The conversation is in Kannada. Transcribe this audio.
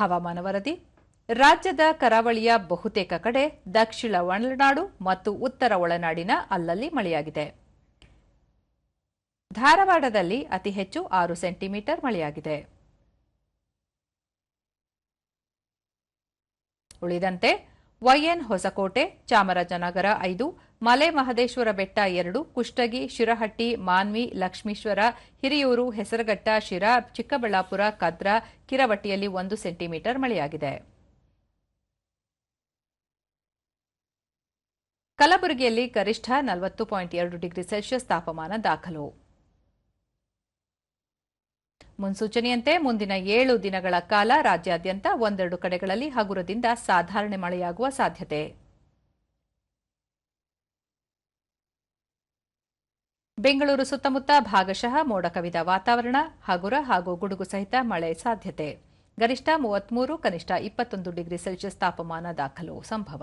ಹವಾಮಾನ ವರದಿ, ರಾಜ್ಯದ ಕರಾವಳಿಯ ಬಹುತೇಕ ಕಡೆ ದಕ್ಷಿಣ ಒಳನಾಡು ಮತ್ತು ಉತ್ತರ ಒಳನಾಡಿನ ಅಲ್ಲಲ್ಲಿ ಮಳೆಯಾಗಿದೆ. ಧಾರವಾಡದಲ್ಲಿ ಅತಿ ಹೆಚ್ಚು ಆರು ಸೆಂಟಿಮೀಟರ್ ಮಳೆಯಾಗಿದೆ. ಉಳಿದಂತೆ ವೈಎನ್ ಹೊಸಕೋಟೆ, ಚಾಮರಾಜನಗರ ಐದು ಮಲೆ ಮಹದೇಶ್ವರ ಬೆಟ್ಟ ಎರಡು, ಕುಷ್ಟಗಿ, ಶಿರಹಟ್ಟಿ, ಮಾನ್ವಿ, ಲಕ್ಷ್ಮೀಶ್ವರ, ಹಿರಿಯೂರು, ಹೆಸರಘಟ್ಟ, ಶಿರಾ, ಚಿಕ್ಕಬಳ್ಳಾಪುರ, ಕದ್ರಾ, ಕಿರವಟ್ಟಿಯಲ್ಲಿ ಒಂದು ಸೆಂಟಿಮೀಟರ್ ಮಳೆಯಾಗಿದೆ. ಕಲಬುರಗಿಯಲ್ಲಿ ಗರಿಷ್ಠ ನಲವತ್ತು ಪಾಯಿಂಟ್ ಎರಡು ಡಿಗ್ರಿ ಸೆಲ್ಸಿಯಸ್ ತಾಪಮಾನ ದಾಖಲು. ಮುನ್ಸೂಚನೆಯಂತೆ ಮುಂದಿನ ಏಳು ದಿನಗಳ ಕಾಲ ರಾಜ್ಯಾದ್ಯಂತ ಒಂದೆರಡು ಕಡೆಗಳಲ್ಲಿ ಹಗುರದಿಂದ ಸಾಧಾರಣ ಮಳೆಯಾಗುವ ಸಾಧ್ಯತೆ. ಬೆಂಗಳೂರು ಸುತ್ತಮುತ್ತ ಭಾಗಶಃ ಮೋಡ ಕವಿದ ವಾತಾವರಣ, ಹಗುರ ಹಾಗೂ ಗುಡುಗು ಸಹಿತ ಮಳೆ ಸಾಧ್ಯತೆ. ಗರಿಷ್ಠ ಮೂವತ್ಮೂರು ಕನಿಷ್ಠ ಇಪ್ಪತ್ತೊಂದು ಡಿಗ್ರಿ ಸೆಲ್ಸಿಯಸ್ ತಾಪಮಾನ ದಾಖಲು ಸಂಭವ.